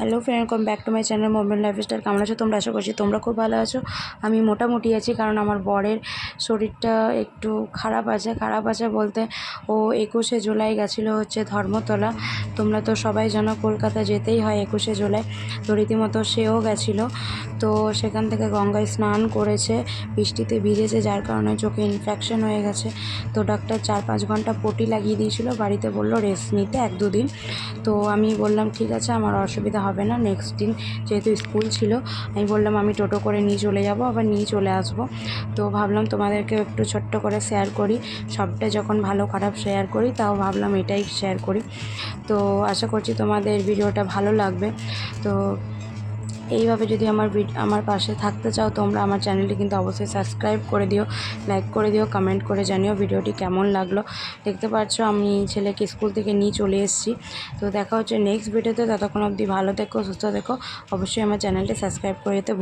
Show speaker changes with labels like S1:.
S1: Hello friend come back to my channel mobile lifestyle কেমন আছো তোমরা? আশা করছি তোমরা খুব ভালো আছো। আমি মোটামুটি আছি, কারণ আমার বরের শরীরটা একটু খারাপ আছে। খারাপ আছে বলতে ও একুশে জুলাই গেছিল হচ্ছে ধর্মতলা। তোমরা তো সবাই জানো, কলকাতা যেতেই হয় একুশে জুলাই। তো রীতিমতো সেও গেছিল। তো সেখান থেকে গঙ্গায় স্নান করেছে, বৃষ্টিতে ভিজেছে, যার কারণে চোখে ইনফেকশন হয়ে গেছে। তো ডাক্তার চার পাঁচ ঘণ্টা পটি লাগিয়ে দিয়েছিল, বাড়িতে বলল রেস্ট নিতে এক দুদিন। তো আমি বললাম, ঠিক আছে, আমার অসুবিধা হবে না নেক্সট দিন যেহেতু স্কুল ছিল, আমি বললাম আমি টোটো করে নিয়ে চলে যাব, আবার নিয়ে চলে আসব। তো ভাবলাম তোমাদেরকে একটু ছোট্ট করে শেয়ার করি, সবটা যখন ভালো খারাপ শেয়ার করি, তাও ভাবলাম এটাই শেয়ার করি। তো আশা করছি তোমাদের ভিডিওটা ভালো লাগবে। তো এইভাবে যদি আমার আমার পাশে থাকতে চাও, তোমরা আমার চ্যানেলটি কিন্তু অবশ্যই সাবস্ক্রাইব করে দিও লাইক করে দিও কমেন্ট করে জানিও ভিডিওটি কেমন লাগল। দেখতে পাচ্ছ আমি ছেলেকে স্কুল থেকে নিয়ে চলে এসেছি। তো দেখা হচ্ছে নেক্সট ভিডিওতে ততক্ষণ অবধি ভালো দেখো সুস্থ থেকো। অবশ্যই আমার চ্যানেলটি সাবস্ক্রাইব করে দিতে